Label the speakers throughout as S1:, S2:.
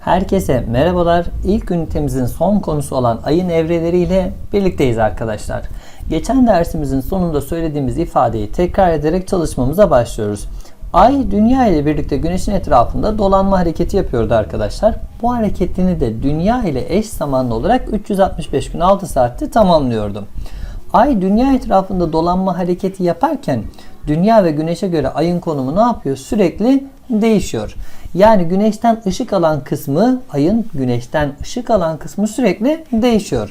S1: Herkese merhabalar. İlk ünitemizin son konusu olan ayın evreleriyle birlikteyiz arkadaşlar. Geçen dersimizin sonunda söylediğimiz ifadeyi tekrar ederek çalışmamıza başlıyoruz. Ay dünya ile birlikte güneşin etrafında dolanma hareketi yapıyordu arkadaşlar. Bu hareketini de dünya ile eş zamanlı olarak 365 gün 6 saatte tamamlıyordu. Ay dünya etrafında dolanma hareketi yaparken dünya ve güneşe göre ayın konumu ne yapıyor? Sürekli değişiyor. Yani güneşten ışık alan kısmı, ayın güneşten ışık alan kısmı sürekli değişiyor.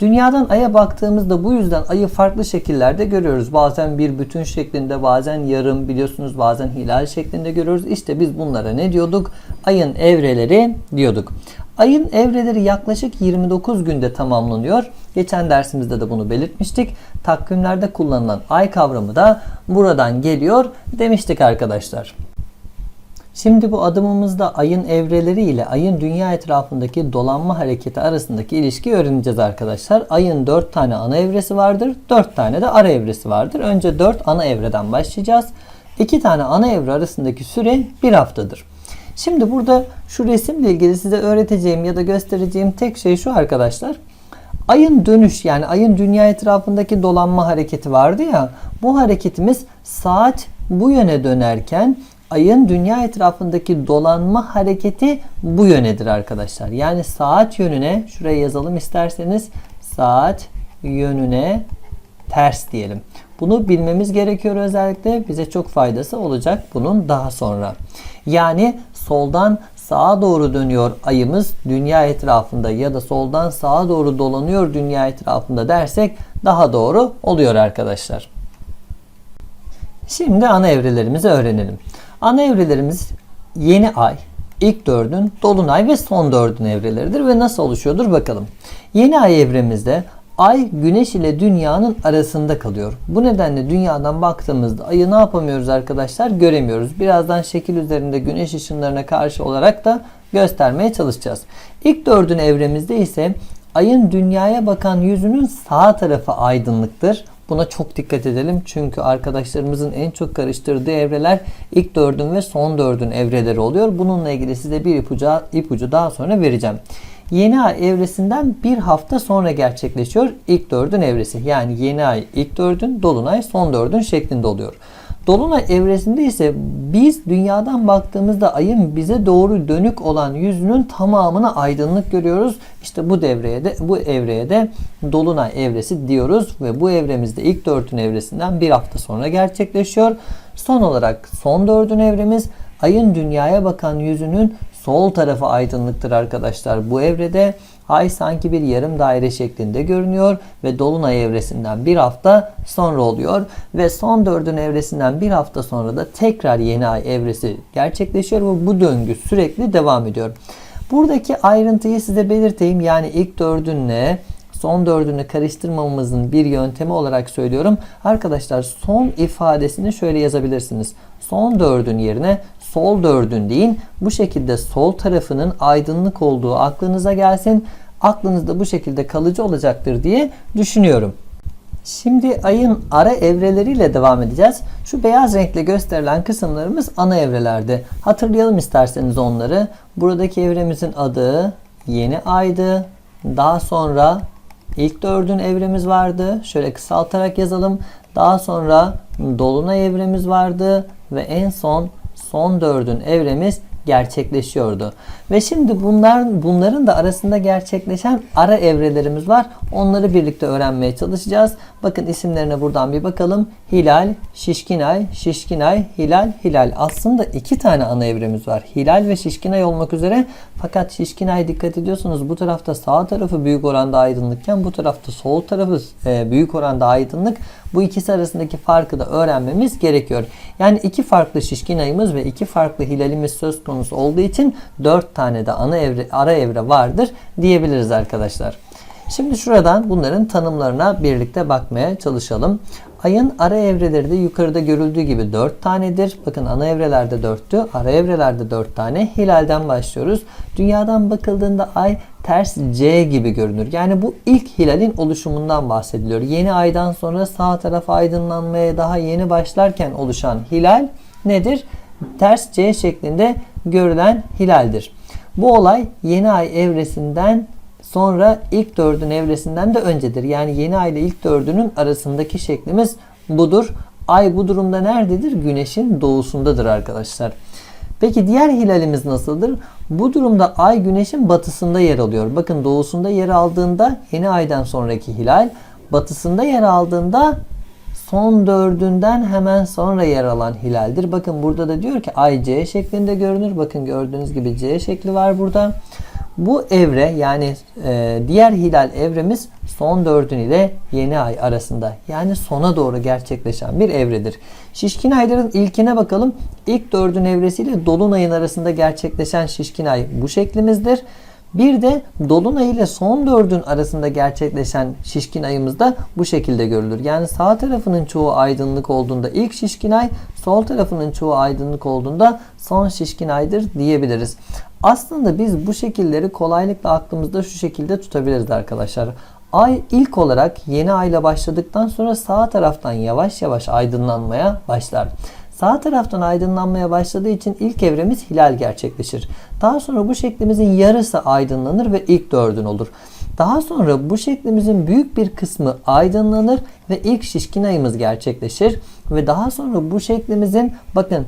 S1: Dünyadan aya baktığımızda bu yüzden ayı farklı şekillerde görüyoruz. Bazen bir bütün şeklinde, bazen yarım biliyorsunuz, bazen hilal şeklinde görüyoruz. İşte biz bunlara ne diyorduk? Ayın evreleri diyorduk. Ayın evreleri yaklaşık 29 günde tamamlanıyor. Geçen dersimizde de bunu belirtmiştik. Takvimlerde kullanılan ay kavramı da buradan geliyor demiştik arkadaşlar. Şimdi bu adımımızda ayın evreleri ile ayın dünya etrafındaki dolanma hareketi arasındaki ilişkiyi öğreneceğiz arkadaşlar. Ayın 4 tane ana evresi vardır. 4 tane de ara evresi vardır. Önce 4 ana evreden başlayacağız. 2 tane ana evre arasındaki süre 1 haftadır. Şimdi burada şu resimle ilgili size öğreteceğim ya da göstereceğim tek şey şu arkadaşlar. Ayın dönüş yani ayın dünya etrafındaki dolanma hareketi vardı ya. Bu hareketimiz saat bu yöne dönerken ayın dünya etrafındaki dolanma hareketi bu yönedir arkadaşlar. Yani saat yönüne şuraya yazalım isterseniz saat yönüne ters diyelim. Bunu bilmemiz gerekiyor özellikle. Bize çok faydası olacak bunun daha sonra. Yani soldan sağa doğru dönüyor ayımız dünya etrafında ya da soldan sağa doğru dolanıyor dünya etrafında dersek daha doğru oluyor arkadaşlar. Şimdi ana evrelerimizi öğrenelim. Ana evrelerimiz yeni ay, ilk dördün, dolunay ve son dördün evreleridir ve nasıl oluşuyordur bakalım. Yeni ay evremizde ay güneş ile dünyanın arasında kalıyor. Bu nedenle dünyadan baktığımızda ayı ne yapamıyoruz arkadaşlar? Göremiyoruz. Birazdan şekil üzerinde güneş ışınlarına karşı olarak da göstermeye çalışacağız. İlk dördün evremizde ise ayın dünyaya bakan yüzünün sağ tarafı aydınlıktır. Buna çok dikkat edelim çünkü arkadaşlarımızın en çok karıştırdığı evreler ilk dördün ve son dördün evreleri oluyor. Bununla ilgili size bir ipucu, ipucu daha sonra vereceğim. Yeni ay evresinden bir hafta sonra gerçekleşiyor ilk dördün evresi. Yani yeni ay ilk dördün, dolunay son dördün şeklinde oluyor. Dolunay evresinde ise biz dünyadan baktığımızda ayın bize doğru dönük olan yüzünün tamamına aydınlık görüyoruz. İşte bu devreye de bu evreye de dolunay evresi diyoruz ve bu evremizde ilk dördün evresinden bir hafta sonra gerçekleşiyor. Son olarak son dördün evremiz ayın dünyaya bakan yüzünün sol tarafı aydınlıktır arkadaşlar. Bu evrede ay sanki bir yarım daire şeklinde görünüyor ve dolunay evresinden bir hafta sonra oluyor ve son dördün evresinden bir hafta sonra da tekrar yeni ay evresi gerçekleşiyor ve bu döngü sürekli devam ediyor. Buradaki ayrıntıyı size belirteyim. Yani ilk dördünle son dördünü karıştırmamamızın bir yöntemi olarak söylüyorum. Arkadaşlar son ifadesini şöyle yazabilirsiniz. Son dördün yerine sol dördün deyin. Bu şekilde sol tarafının aydınlık olduğu aklınıza gelsin. Aklınızda bu şekilde kalıcı olacaktır diye düşünüyorum. Şimdi ayın ara evreleriyle devam edeceğiz. Şu beyaz renkle gösterilen kısımlarımız ana evrelerde. Hatırlayalım isterseniz onları. Buradaki evremizin adı yeni aydı. Daha sonra ilk dördün evremiz vardı. Şöyle kısaltarak yazalım. Daha sonra dolunay evremiz vardı ve en son son dördün evremiz gerçekleşiyordu. Ve şimdi bunlar bunların da arasında gerçekleşen ara evrelerimiz var. Onları birlikte öğrenmeye çalışacağız. Bakın isimlerine buradan bir bakalım. Hilal, şişkin ay, şişkin ay, hilal, hilal. Aslında iki tane ana evremiz var. Hilal ve şişkin ay olmak üzere. Fakat şişkin ay dikkat ediyorsunuz bu tarafta sağ tarafı büyük oranda aydınlıkken bu tarafta sol tarafı e, büyük oranda aydınlık. Bu ikisi arasındaki farkı da öğrenmemiz gerekiyor. Yani iki farklı şişkin ayımız ve iki farklı hilalimiz söz konusu olduğu için dört tane de ana evre, ara evre vardır diyebiliriz arkadaşlar. Şimdi şuradan bunların tanımlarına birlikte bakmaya çalışalım. Ayın ara evreleri de yukarıda görüldüğü gibi 4 tanedir. Bakın ana evrelerde 4'tü. Ara evrelerde 4 tane. Hilalden başlıyoruz. Dünyadan bakıldığında ay ters C gibi görünür. Yani bu ilk hilalin oluşumundan bahsediliyor. Yeni aydan sonra sağ taraf aydınlanmaya daha yeni başlarken oluşan hilal nedir? Ters C şeklinde görülen hilaldir. Bu olay yeni ay evresinden sonra ilk dördün evresinden de öncedir. Yani yeni ay ile ilk dördünün arasındaki şeklimiz budur. Ay bu durumda nerededir? Güneşin doğusundadır arkadaşlar. Peki diğer hilalimiz nasıldır? Bu durumda ay güneşin batısında yer alıyor. Bakın doğusunda yer aldığında yeni aydan sonraki hilal, batısında yer aldığında son dördünden hemen sonra yer alan hilaldir. Bakın burada da diyor ki ay C şeklinde görünür. Bakın gördüğünüz gibi C şekli var burada. Bu evre yani e, diğer hilal evremiz son dördün ile yeni ay arasında yani sona doğru gerçekleşen bir evredir. Şişkin ayların ilkine bakalım. İlk dördün evresiyle dolunayın arasında gerçekleşen şişkin ay bu şeklimizdir. Bir de dolunay ile son dördün arasında gerçekleşen şişkin ayımız da bu şekilde görülür. Yani sağ tarafının çoğu aydınlık olduğunda ilk şişkin ay, sol tarafının çoğu aydınlık olduğunda son şişkin aydır diyebiliriz. Aslında biz bu şekilleri kolaylıkla aklımızda şu şekilde tutabiliriz arkadaşlar. Ay ilk olarak yeni ayla başladıktan sonra sağ taraftan yavaş yavaş aydınlanmaya başlar. Sağ taraftan aydınlanmaya başladığı için ilk evremiz hilal gerçekleşir. Daha sonra bu şeklimizin yarısı aydınlanır ve ilk dördün olur. Daha sonra bu şeklimizin büyük bir kısmı aydınlanır ve ilk şişkin ayımız gerçekleşir. Ve daha sonra bu şeklimizin bakın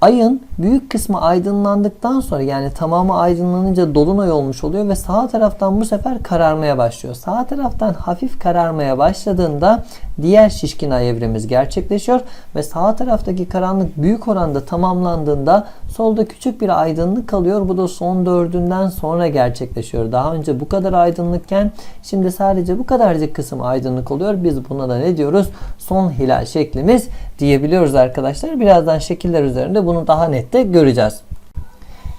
S1: Ayın büyük kısmı aydınlandıktan sonra yani tamamı aydınlanınca dolunay olmuş oluyor ve sağ taraftan bu sefer kararmaya başlıyor. Sağ taraftan hafif kararmaya başladığında diğer şişkin ay evremiz gerçekleşiyor ve sağ taraftaki karanlık büyük oranda tamamlandığında solda küçük bir aydınlık kalıyor. Bu da son dördünden sonra gerçekleşiyor. Daha önce bu kadar aydınlıkken şimdi sadece bu kadarcık kısım aydınlık oluyor. Biz buna da ne diyoruz? Son hilal şeklimiz diyebiliyoruz arkadaşlar. Birazdan şekiller üzerinde bunu daha net de göreceğiz.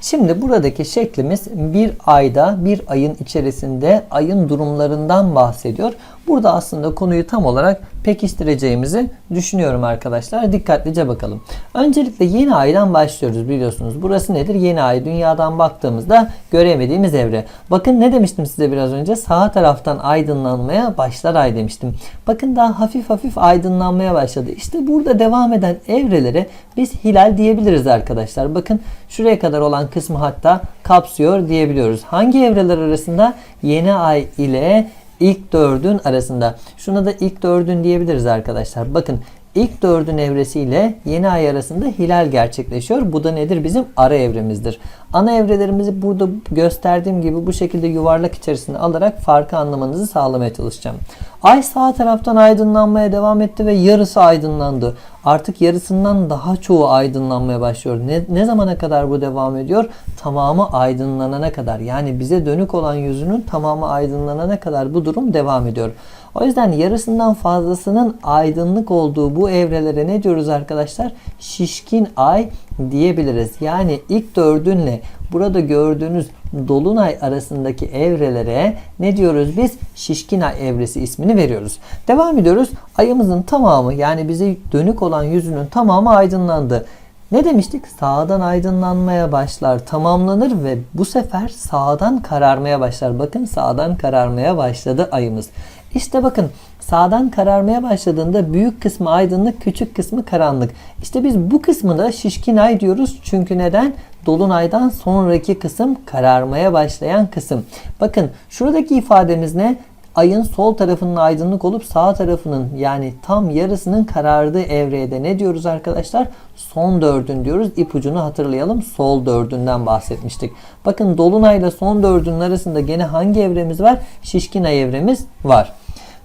S1: Şimdi buradaki şeklimiz bir ayda bir ayın içerisinde ayın durumlarından bahsediyor. Burada aslında konuyu tam olarak pekiştireceğimizi düşünüyorum arkadaşlar. Dikkatlice bakalım. Öncelikle yeni aydan başlıyoruz biliyorsunuz. Burası nedir? Yeni ay dünyadan baktığımızda göremediğimiz evre. Bakın ne demiştim size biraz önce? Sağ taraftan aydınlanmaya başlar ay demiştim. Bakın daha hafif hafif aydınlanmaya başladı. İşte burada devam eden evrelere biz hilal diyebiliriz arkadaşlar. Bakın şuraya kadar olan kısmı hatta kapsıyor diyebiliyoruz. Hangi evreler arasında? Yeni ay ile ilk dördün arasında. Şuna da ilk dördün diyebiliriz arkadaşlar. Bakın ilk dördün evresiyle yeni ay arasında hilal gerçekleşiyor. Bu da nedir? Bizim ara evremizdir. Ana evrelerimizi burada gösterdiğim gibi bu şekilde yuvarlak içerisine alarak farkı anlamanızı sağlamaya çalışacağım. Ay sağ taraftan aydınlanmaya devam etti ve yarısı aydınlandı. Artık yarısından daha çoğu aydınlanmaya başlıyor. Ne, ne zamana kadar bu devam ediyor? Tamamı aydınlanana kadar. Yani bize dönük olan yüzünün tamamı aydınlanana kadar bu durum devam ediyor. O yüzden yarısından fazlasının aydınlık olduğu bu evrelere ne diyoruz arkadaşlar? Şişkin ay diyebiliriz. Yani ilk dördünle burada gördüğünüz dolunay arasındaki evrelere ne diyoruz biz? Şişkin ay evresi ismini veriyoruz. Devam ediyoruz. Ayımızın tamamı yani bize dönük olan yüzünün tamamı aydınlandı. Ne demiştik? Sağdan aydınlanmaya başlar, tamamlanır ve bu sefer sağdan kararmaya başlar. Bakın sağdan kararmaya başladı ayımız. İşte bakın sağdan kararmaya başladığında büyük kısmı aydınlık, küçük kısmı karanlık. İşte biz bu kısmına şişkin ay diyoruz. Çünkü neden? Dolunaydan sonraki kısım kararmaya başlayan kısım. Bakın şuradaki ifademiz ne? ayın sol tarafının aydınlık olup sağ tarafının yani tam yarısının karardığı evreye de ne diyoruz arkadaşlar? Son dördün diyoruz. İpucunu hatırlayalım. Sol dördünden bahsetmiştik. Bakın dolunayla son dördünün arasında gene hangi evremiz var? Şişkin ay evremiz var.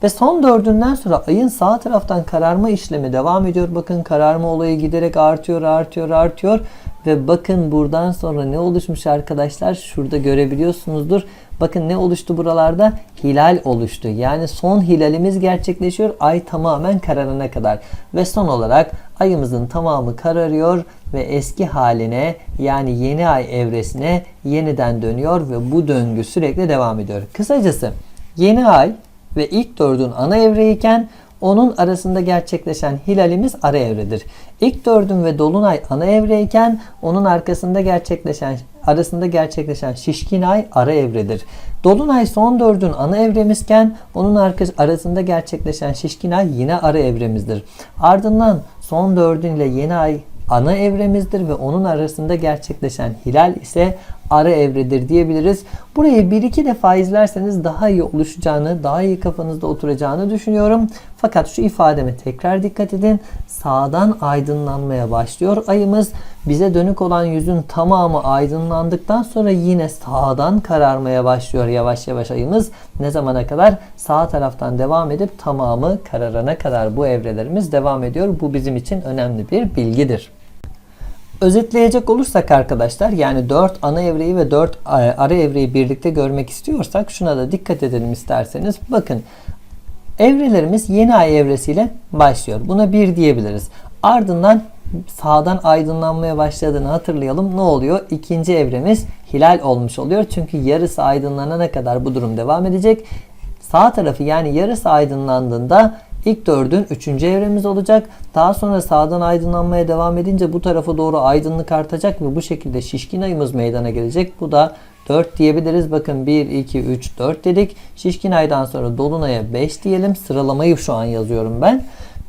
S1: Ve son dördünden sonra ayın sağ taraftan kararma işlemi devam ediyor. Bakın kararma olayı giderek artıyor, artıyor, artıyor. Ve bakın buradan sonra ne oluşmuş arkadaşlar? Şurada görebiliyorsunuzdur. Bakın ne oluştu buralarda? Hilal oluştu. Yani son hilalimiz gerçekleşiyor. Ay tamamen kararana kadar. Ve son olarak ayımızın tamamı kararıyor ve eski haline yani yeni ay evresine yeniden dönüyor ve bu döngü sürekli devam ediyor. Kısacası Yeni ay ve ilk dördün ana evreyken onun arasında gerçekleşen hilalimiz ara evredir. İlk dördün ve dolunay ana evreyken onun arkasında gerçekleşen arasında gerçekleşen şişkin ay ara evredir. Dolunay son dördün ana evremizken onun arkası arasında gerçekleşen şişkin ay yine ara evremizdir. Ardından son dördün ile yeni ay ana evremizdir ve onun arasında gerçekleşen hilal ise ara evredir diyebiliriz. Burayı bir iki defa izlerseniz daha iyi oluşacağını, daha iyi kafanızda oturacağını düşünüyorum. Fakat şu ifademe tekrar dikkat edin. Sağdan aydınlanmaya başlıyor ayımız. Bize dönük olan yüzün tamamı aydınlandıktan sonra yine sağdan kararmaya başlıyor yavaş yavaş ayımız. Ne zamana kadar? Sağ taraftan devam edip tamamı kararana kadar bu evrelerimiz devam ediyor. Bu bizim için önemli bir bilgidir. Özetleyecek olursak arkadaşlar yani 4 ana evreyi ve 4 ara evreyi birlikte görmek istiyorsak şuna da dikkat edelim isterseniz. Bakın evrelerimiz yeni ay evresiyle başlıyor. Buna 1 diyebiliriz. Ardından sağdan aydınlanmaya başladığını hatırlayalım. Ne oluyor? İkinci evremiz hilal olmuş oluyor. Çünkü yarısı aydınlanana kadar bu durum devam edecek. Sağ tarafı yani yarısı aydınlandığında İlk dördün üçüncü evremiz olacak. Daha sonra sağdan aydınlanmaya devam edince bu tarafa doğru aydınlık artacak ve bu şekilde şişkin ayımız meydana gelecek. Bu da 4 diyebiliriz. Bakın 1, 2, 3, 4 dedik. Şişkin aydan sonra Dolunay'a 5 diyelim. Sıralamayı şu an yazıyorum ben.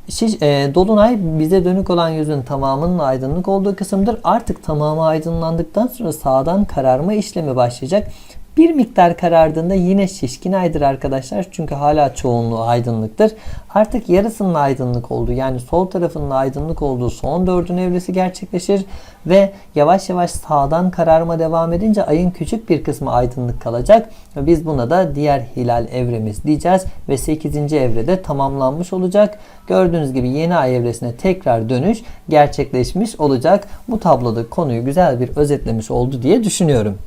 S1: Şiş, e, Dolunay bize dönük olan yüzün tamamının aydınlık olduğu kısımdır. Artık tamamı aydınlandıktan sonra sağdan kararma işlemi başlayacak. Bir miktar karardığında yine şişkin aydır arkadaşlar. Çünkü hala çoğunluğu aydınlıktır. Artık yarısının aydınlık olduğu yani sol tarafının aydınlık olduğu son dördün evresi gerçekleşir. Ve yavaş yavaş sağdan kararma devam edince ayın küçük bir kısmı aydınlık kalacak. Biz buna da diğer hilal evremiz diyeceğiz. Ve 8. evrede tamamlanmış olacak. Gördüğünüz gibi yeni ay evresine tekrar dönüş gerçekleşmiş olacak. Bu tabloda konuyu güzel bir özetlemiş oldu diye düşünüyorum.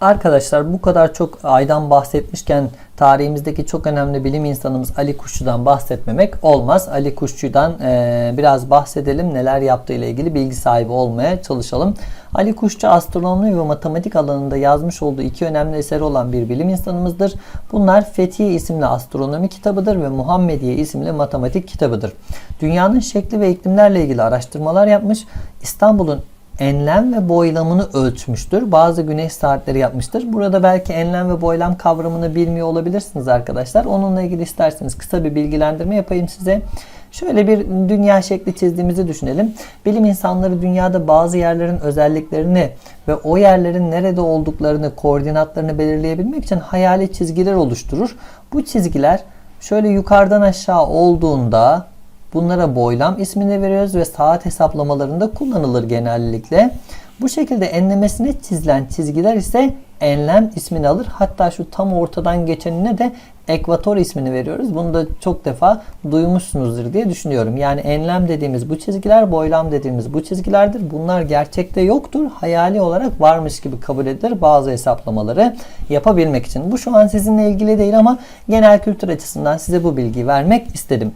S1: Arkadaşlar bu kadar çok aydan bahsetmişken tarihimizdeki çok önemli bilim insanımız Ali Kuşçu'dan bahsetmemek olmaz. Ali Kuşçu'dan e, biraz bahsedelim. Neler yaptığı ile ilgili bilgi sahibi olmaya çalışalım. Ali Kuşçu astronomi ve matematik alanında yazmış olduğu iki önemli eseri olan bir bilim insanımızdır. Bunlar Fethiye isimli astronomi kitabıdır ve Muhammediye isimli matematik kitabıdır. Dünyanın şekli ve iklimlerle ilgili araştırmalar yapmış. İstanbul'un enlem ve boylamını ölçmüştür. Bazı güneş saatleri yapmıştır. Burada belki enlem ve boylam kavramını bilmiyor olabilirsiniz arkadaşlar. Onunla ilgili isterseniz kısa bir bilgilendirme yapayım size. Şöyle bir dünya şekli çizdiğimizi düşünelim. Bilim insanları dünyada bazı yerlerin özelliklerini ve o yerlerin nerede olduklarını, koordinatlarını belirleyebilmek için hayali çizgiler oluşturur. Bu çizgiler şöyle yukarıdan aşağı olduğunda Bunlara boylam ismini veriyoruz ve saat hesaplamalarında kullanılır genellikle. Bu şekilde enlemesine çizilen çizgiler ise enlem ismini alır. Hatta şu tam ortadan geçenine de ekvator ismini veriyoruz. Bunu da çok defa duymuşsunuzdur diye düşünüyorum. Yani enlem dediğimiz bu çizgiler, boylam dediğimiz bu çizgilerdir. Bunlar gerçekte yoktur. Hayali olarak varmış gibi kabul edilir bazı hesaplamaları yapabilmek için. Bu şu an sizinle ilgili değil ama genel kültür açısından size bu bilgiyi vermek istedim.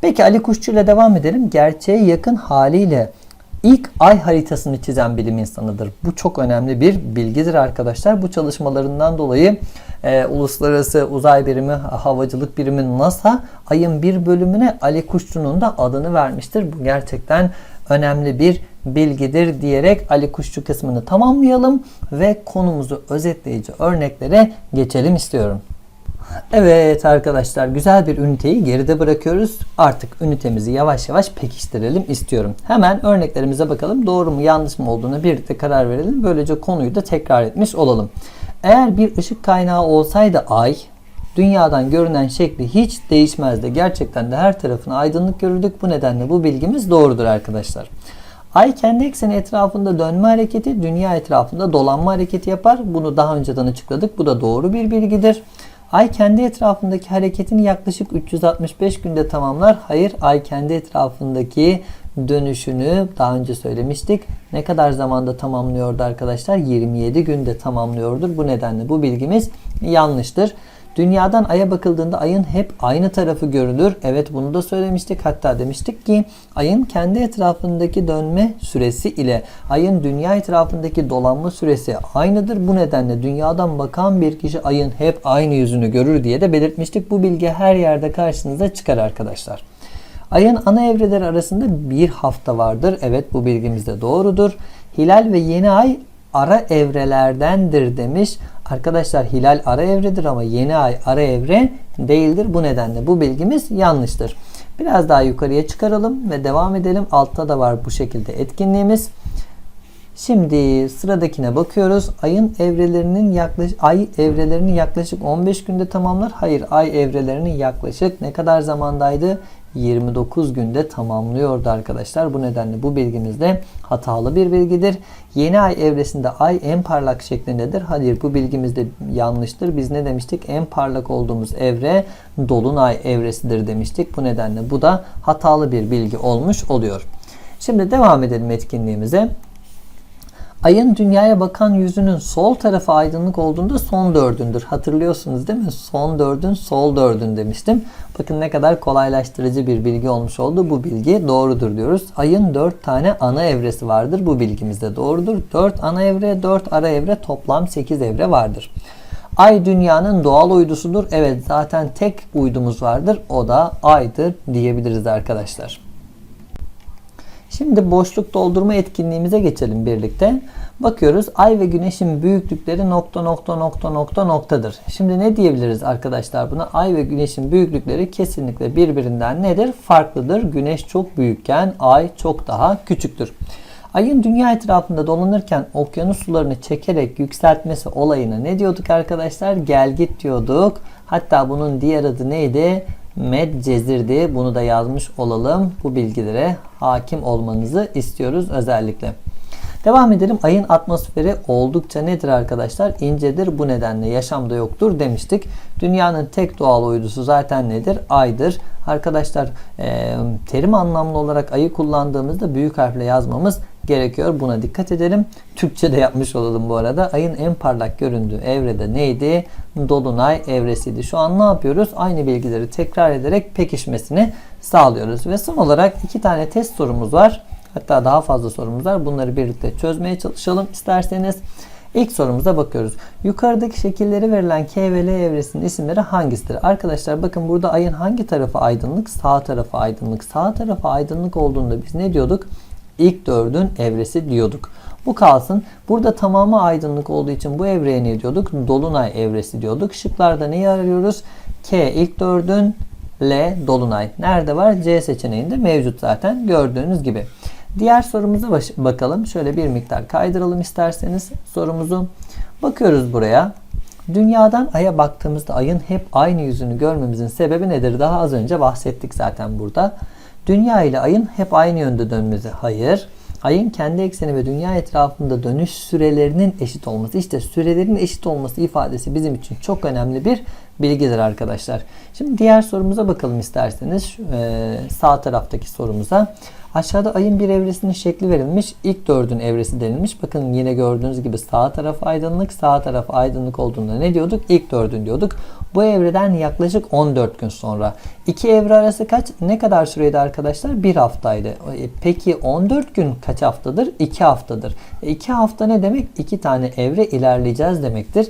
S1: Peki Ali Kuşçu ile devam edelim. Gerçeğe yakın haliyle ilk ay haritasını çizen bilim insanıdır. Bu çok önemli bir bilgidir arkadaşlar. Bu çalışmalarından dolayı e, Uluslararası Uzay Birimi, Havacılık Birimi NASA ayın bir bölümüne Ali Kuşçu'nun da adını vermiştir. Bu gerçekten önemli bir bilgidir diyerek Ali Kuşçu kısmını tamamlayalım ve konumuzu özetleyici örneklere geçelim istiyorum. Evet arkadaşlar güzel bir üniteyi geride bırakıyoruz. Artık ünitemizi yavaş yavaş pekiştirelim istiyorum. Hemen örneklerimize bakalım. Doğru mu yanlış mı olduğunu birlikte karar verelim. Böylece konuyu da tekrar etmiş olalım. Eğer bir ışık kaynağı olsaydı ay dünyadan görünen şekli hiç değişmezdi. Gerçekten de her tarafına aydınlık görürdük. Bu nedenle bu bilgimiz doğrudur arkadaşlar. Ay kendi ekseni etrafında dönme hareketi, dünya etrafında dolanma hareketi yapar. Bunu daha önceden açıkladık. Bu da doğru bir bilgidir. Ay kendi etrafındaki hareketini yaklaşık 365 günde tamamlar. Hayır, ay kendi etrafındaki dönüşünü daha önce söylemiştik. Ne kadar zamanda tamamlıyordu arkadaşlar? 27 günde tamamlıyordur. Bu nedenle bu bilgimiz yanlıştır. Dünyadan aya bakıldığında ayın hep aynı tarafı görülür. Evet bunu da söylemiştik. Hatta demiştik ki ayın kendi etrafındaki dönme süresi ile ayın dünya etrafındaki dolanma süresi aynıdır. Bu nedenle dünyadan bakan bir kişi ayın hep aynı yüzünü görür diye de belirtmiştik. Bu bilgi her yerde karşınıza çıkar arkadaşlar. Ayın ana evreleri arasında bir hafta vardır. Evet bu bilgimiz de doğrudur. Hilal ve yeni ay ara evrelerdendir demiş. Arkadaşlar hilal ara evredir ama yeni ay ara evre değildir. Bu nedenle bu bilgimiz yanlıştır. Biraz daha yukarıya çıkaralım ve devam edelim. Altta da var bu şekilde etkinliğimiz. Şimdi sıradakine bakıyoruz. Ayın evrelerinin yaklaşık ay evrelerini yaklaşık 15 günde tamamlar. Hayır, ay evrelerini yaklaşık ne kadar zamandaydı? 29 günde tamamlıyordu arkadaşlar. Bu nedenle bu bilgimiz de hatalı bir bilgidir. Yeni ay evresinde ay en parlak şeklindedir. Hayır bu bilgimiz de yanlıştır. Biz ne demiştik? En parlak olduğumuz evre dolunay evresidir demiştik. Bu nedenle bu da hatalı bir bilgi olmuş oluyor. Şimdi devam edelim etkinliğimize. Ayın dünyaya bakan yüzünün sol tarafı aydınlık olduğunda son dördündür. Hatırlıyorsunuz değil mi? Son dördün sol dördün demiştim. Bakın ne kadar kolaylaştırıcı bir bilgi olmuş oldu. Bu bilgi doğrudur diyoruz. Ayın dört tane ana evresi vardır. Bu bilgimiz de doğrudur. Dört ana evre, dört ara evre toplam sekiz evre vardır. Ay dünyanın doğal uydusudur. Evet zaten tek uydumuz vardır. O da aydır diyebiliriz arkadaşlar. Şimdi boşluk doldurma etkinliğimize geçelim birlikte. Bakıyoruz ay ve güneşin büyüklükleri nokta nokta nokta nokta noktadır. Şimdi ne diyebiliriz arkadaşlar buna? Ay ve güneşin büyüklükleri kesinlikle birbirinden nedir? Farklıdır. Güneş çok büyükken ay çok daha küçüktür. Ayın dünya etrafında dolanırken okyanus sularını çekerek yükseltmesi olayına ne diyorduk arkadaşlar? Gel git diyorduk. Hatta bunun diğer adı neydi? Medcezir'di. Bunu da yazmış olalım. Bu bilgilere hakim olmanızı istiyoruz özellikle. Devam edelim. Ayın atmosferi oldukça nedir arkadaşlar? İncedir. Bu nedenle yaşamda yoktur demiştik. Dünyanın tek doğal uydusu zaten nedir? Aydır. Arkadaşlar e, terim anlamlı olarak ayı kullandığımızda büyük harfle yazmamız gerekiyor. Buna dikkat edelim. Türkçe de yapmış olalım bu arada. Ayın en parlak göründüğü evrede neydi? Dolunay evresiydi. Şu an ne yapıyoruz? Aynı bilgileri tekrar ederek pekişmesini sağlıyoruz. Ve son olarak iki tane test sorumuz var. Hatta daha fazla sorumuz var. Bunları birlikte çözmeye çalışalım isterseniz. İlk sorumuza bakıyoruz. Yukarıdaki şekilleri verilen K ve L evresinin isimleri hangisidir? Arkadaşlar bakın burada ayın hangi tarafı aydınlık? Sağ tarafı aydınlık. Sağ tarafı aydınlık olduğunda biz ne diyorduk? İlk dördün evresi diyorduk. Bu kalsın. Burada tamamı aydınlık olduğu için bu evreye ne diyorduk? Dolunay evresi diyorduk. Şıklarda neyi arıyoruz? K ilk dördün, L dolunay. Nerede var? C seçeneğinde mevcut zaten gördüğünüz gibi. Diğer sorumuza bakalım. Şöyle bir miktar kaydıralım isterseniz sorumuzu. Bakıyoruz buraya. Dünyadan Ay'a baktığımızda Ay'ın hep aynı yüzünü görmemizin sebebi nedir? Daha az önce bahsettik zaten burada. Dünya ile Ay'ın hep aynı yönde dönmesi. Hayır. Ayın kendi ekseni ve dünya etrafında dönüş sürelerinin eşit olması. İşte sürelerin eşit olması ifadesi bizim için çok önemli bir bilgidir arkadaşlar. Şimdi diğer sorumuza bakalım isterseniz. Ee, sağ taraftaki sorumuza. Aşağıda ayın bir evresinin şekli verilmiş. İlk dördün evresi denilmiş. Bakın yine gördüğünüz gibi sağ taraf aydınlık, sağ taraf aydınlık olduğunda ne diyorduk? İlk dördün diyorduk. Bu evreden yaklaşık 14 gün sonra. İki evre arası kaç? Ne kadar süreydi arkadaşlar? Bir haftaydı. E, peki 14 gün kaç haftadır? 2 haftadır. 2 hafta ne demek? 2 tane evre ilerleyeceğiz demektir.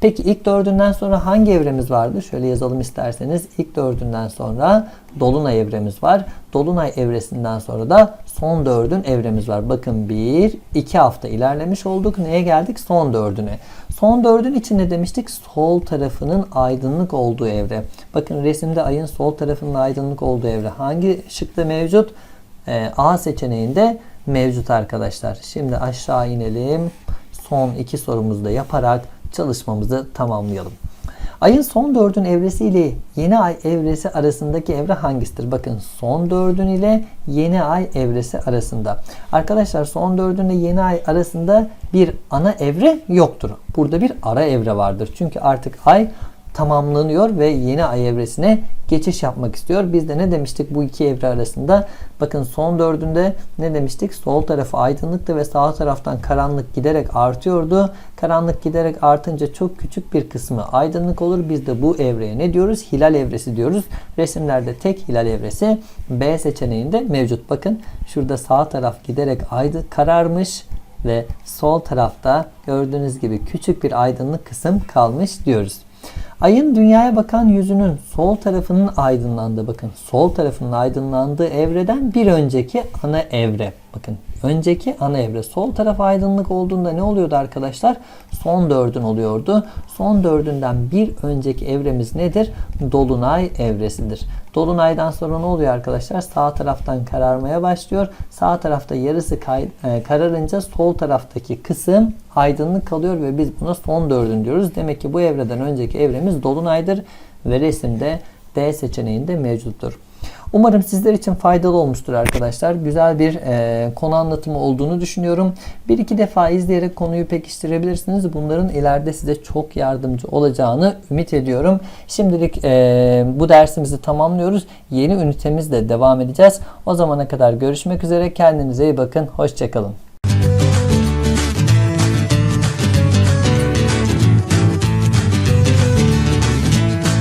S1: Peki ilk dördünden sonra hangi evremiz vardı? Şöyle yazalım isterseniz. İlk dördünden sonra Dolunay evremiz var. Dolunay evresinden sonra da son dördün evremiz var. Bakın bir, iki hafta ilerlemiş olduk. Neye geldik? Son dördüne. Son dördün için ne demiştik? Sol tarafının aydınlık olduğu evre. Bakın resimde ayın sol tarafının aydınlık olduğu evre. Hangi şıkta mevcut? Ee, A seçeneğinde mevcut arkadaşlar. Şimdi aşağı inelim. Son iki sorumuzu da yaparak çalışmamızı tamamlayalım. Ayın son dördün evresi ile yeni ay evresi arasındaki evre hangisidir? Bakın son dördün ile yeni ay evresi arasında. Arkadaşlar son dördün ile yeni ay arasında bir ana evre yoktur. Burada bir ara evre vardır. Çünkü artık ay tamamlanıyor ve yeni ay evresine geçiş yapmak istiyor. Biz de ne demiştik bu iki evre arasında? Bakın son dördünde ne demiştik? Sol tarafı aydınlıktı ve sağ taraftan karanlık giderek artıyordu. Karanlık giderek artınca çok küçük bir kısmı aydınlık olur. Biz de bu evreye ne diyoruz? Hilal evresi diyoruz. Resimlerde tek hilal evresi B seçeneğinde mevcut. Bakın şurada sağ taraf giderek aydın kararmış ve sol tarafta gördüğünüz gibi küçük bir aydınlık kısım kalmış diyoruz. Ayın dünyaya bakan yüzünün sol tarafının aydınlandığı bakın sol tarafının aydınlandığı evreden bir önceki ana evre. Bakın önceki ana evre sol taraf aydınlık olduğunda ne oluyordu arkadaşlar? Son dördün oluyordu. Son dördünden bir önceki evremiz nedir? Dolunay evresidir. Dolunaydan sonra ne oluyor arkadaşlar? Sağ taraftan kararmaya başlıyor. Sağ tarafta yarısı kay- e, kararınca sol taraftaki kısım aydınlık kalıyor ve biz buna son dördün diyoruz. Demek ki bu evreden önceki evremiz dolunaydır ve resimde D seçeneğinde mevcuttur. Umarım sizler için faydalı olmuştur arkadaşlar. Güzel bir e, konu anlatımı olduğunu düşünüyorum. Bir iki defa izleyerek konuyu pekiştirebilirsiniz. Bunların ileride size çok yardımcı olacağını ümit ediyorum. Şimdilik e, bu dersimizi tamamlıyoruz. Yeni ünitemizle devam edeceğiz. O zamana kadar görüşmek üzere. Kendinize iyi bakın. Hoşçakalın.